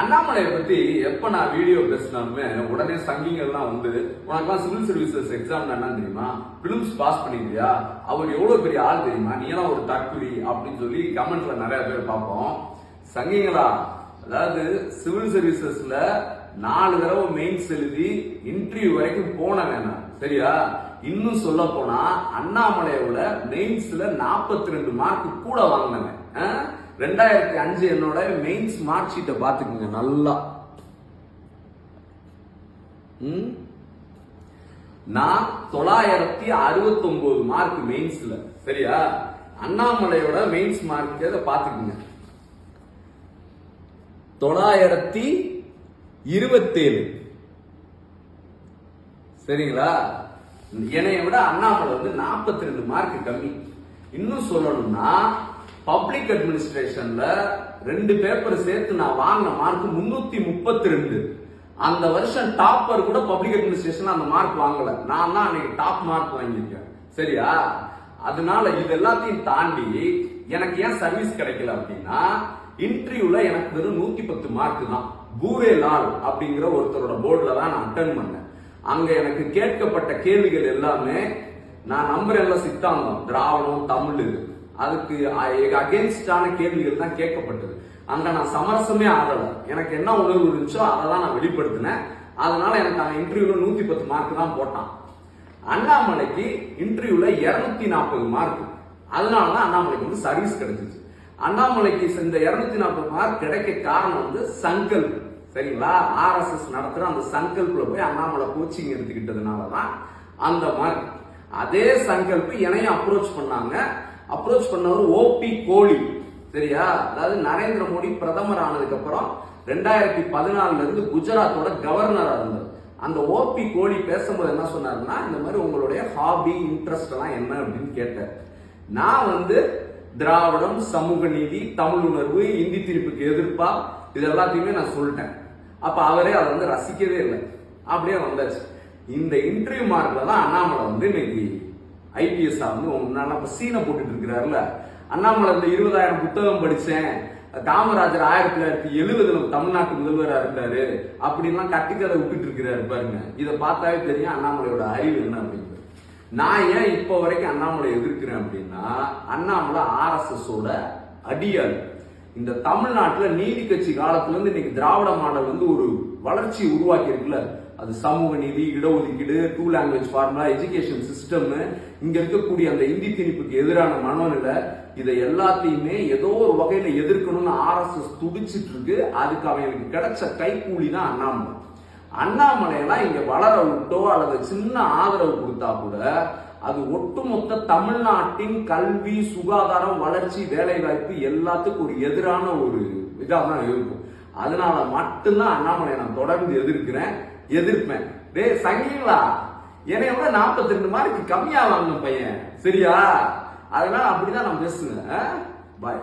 அண்ணாமலையை பத்தி எப்ப நான் வீடியோ பேசினாலுமே உடனே சங்கிங்கள்லாம் வந்து உனக்கெல்லாம் சிவில் சர்வீசஸ் எக்ஸாம் என்ன தெரியுமா? Films pass பண்ணிருக்கியா? அவர் எவ்வளவு பெரிய ஆள் தெரியுமா? நீ எல்லாம் ஒரு தற்குறி அப்படின்னு சொல்லி கமெண்ட்ல நிறைய பேர் பார்ப்போம். சங்கிங்களா அதாவது சிவில் சர்வீசஸ்ல நாலு தடவை மெயின்ஸ் எழுதி இன்டர்வியூ வரைக்கும் போனவன் நான். சரியா? இன்னும் சொல்ல போனா அண்ணாமலையோட மெயின்ஸ்ல 42 ரெண்டு மார்க் கூட வாங்கினவன். ஆ? ரெண்டாயிரத்தி அஞ்சு என்னோட மெயின்ஸ் ஸ்மார்ட் ஷீட்டை பார்த்துக்குங்க நல்லா. ம்? நான் தொள்ளாயிரத்தி அறுபத்தி ஒன்பது மார்க் மெயின்ஸ்ல சரியா? அண்ணாமலையோட மெயின்ஸ் மார்க் அதை பார்த்துக்குங்க. தொள்ளாயிரத்தி இருபத்தேழு. சரிங்களா? என்னைய விட அண்ணாமலை வந்து 42 ரெண்டு மார்க் கம்மி. இன்னும் சொல்லணும்னா பப்ளிக் அட்மினிஸ்ட்ரேஷன்ல ரெண்டு பேப்பர் சேர்த்து நான் வாங்கின மார்க் முன்னூத்தி முப்பத்தி ரெண்டு. அந்த வருஷம் டாப்பர் கூட பப்ளிக் அட்மினிஸ்ட்ரேஷன் அந்த மார்க் வாங்கல. நான் தான் அன்னைக்கு டாப் மார்க் வாங்கியிருக்கேன். சரியா? அதனால இது எல்லாத்தையும் தாண்டி எனக்கு ஏன் சர்வீஸ் கிடைக்கல அப்படின்னா இன்டர்வியூல எனக்கு வெறும் நூத்தி பத்து மார்க் தான். பூரே லால் அப்படிங்கிற ஒருத்தரோட போர்டில் தான் நான் அட்டன் பண்ணேன். அங்க எனக்கு கேட்கப்பட்ட கேள்விகள் எல்லாமே நான் நம்புறேன்ல சித்தாந்தம் திராவிடம் தமிழ் இது. அதுக்கு அகேன்ஸ்டான கேள்விகள் தான் கேட்கப்பட்டது. அங்க நான் சமரசமே ஆகல. எனக்கு என்ன உணர்வு இருந்துச்சோ அதை தான் நான் வெளிப்படுத்தினேன். அதனால எனக்கு அந்த இன்டர்வியூல நூத்தி பத்து மார்க் தான் போட்டான். அண்ணாமலைக்கு இன்டர்வியூல 240 நாற்பது மார்க் அதனால தான் அண்ணாமலைக்கு வந்து சர்வீஸ் கிடைச்சிச்சு. அண்ணாமலைக்கு இந்த 240 நாற்பது மார்க் கிடைக்க காரணம் வந்து சங்கல்ப் சரிங்களா? ஆர்எஸ்எஸ் நடத்துற அந்த சங்கல்ப்ல போய் அண்ணாமலை கோச்சிங் எடுத்துக்கிட்டதுனால தான் அந்த மார்க் அதே சங்கல்ப் என்னையும் அப்ரோச் பண்ணாங்க. அப்ரோச் பண்ணவர் ஓபி கோலி. சரியா? அதாவது நரேந்திர மோடி பிரதமர் ஆனதுக்கு அப்புறம் ரெண்டாயிரத்தி பதினாலுல இருந்து குஜராத்தோட கவர்னரா இருந்தார். அந்த ஓபி கோலி பேசும்போது என்ன சொன்னாருன்னா இந்த மாதிரி உங்களுடைய ஹாபி இன்ட்ரெஸ்ட் எல்லாம் என்ன அப்படின்னு கேட்டார். நான் வந்து திராவிடம் சமூக நீதி தமிழ் உணர்வு இந்தி திருப்புக்கு எதிர்ப்பா இது எல்லாத்தையுமே நான் சொல்லிட்டேன். அப்ப அவரே அதை வந்து ரசிக்கவே இல்லை. அப்படியே வந்தாச்சு. இந்த இன்டர்வியூ மார்க்ல தான் அண்ணாமலை வந்து இன்னைக்கு ஐபிஎஸ் வந்து முன்னாடி இப்போ சீனை போட்டுட்டு இருக்கிறாருல. அண்ணாமலை இந்த இருபதாயிரம் புத்தகம் படித்தேன் காமராஜர் ஆயிரத்தி தொள்ளாயிரத்தி எழுபதுல தமிழ்நாட்டு முதல்வராக இருந்தாரு. அப்படின்லாம் கட்டிக்கதை விட்டுட்டு இருக்கிறாரு பாருங்க. இதை பார்த்தாவே தெரியும் அண்ணாமலையோட அறிவு என்ன அப்படிங்கிறது. நான் ஏன் இப்போ வரைக்கும் அண்ணாமலை எதிர்க்கிறேன் அப்படின்னா அண்ணாமலை ஆர்எஸ்எஸோட அடியாள். இந்த தமிழ்நாட்டில் நீதி கட்சி காலத்துல இருந்து இன்னைக்கு திராவிட மாடல் வந்து ஒரு வளர்ச்சி உருவாக்கி இருக்குல்ல? அது சமூக நீதி இடஒதுக்கீடு two language formula education system இங்க இருக்கக்கூடிய அந்த இந்தி திணிப்புக்கு எதிரான மனநிலை இதை எல்லாத்தையுமே ஏதோ ஒரு வகையில எதிர்க்கணும்னு ஆர்எஸ்எஸ் துடிச்சிட்டு இருக்கு. அதுக்கு அவங்களுக்கு கிடைச்ச கைக்கூலி தான் அண்ணாமலை. அண்ணாமலையெல்லாம் இங்கே வளர விட்டோ அல்லது சின்ன ஆதரவு கொடுத்தா கூட அது ஒட்டுமொத்த தமிழ்நாட்டின் கல்வி சுகாதாரம் வளர்ச்சி வேலைவாய்ப்பு எல்லாத்துக்கும் ஒரு எதிரான ஒரு இதாக தான் இருக்கும். அதனால மட்டும்தான் அண்ணாமலையை நான் தொடர்ந்து எதிர்க்கிறேன் எதிர்ப்பேன். டே சங்கிங்களா என்னைய விட 42 ரெண்டு மார்க்கு கம்மியாக வாங்கின பையன். சரியா? அதனால அப்படிதான் நான் பேசுவேன். பாய்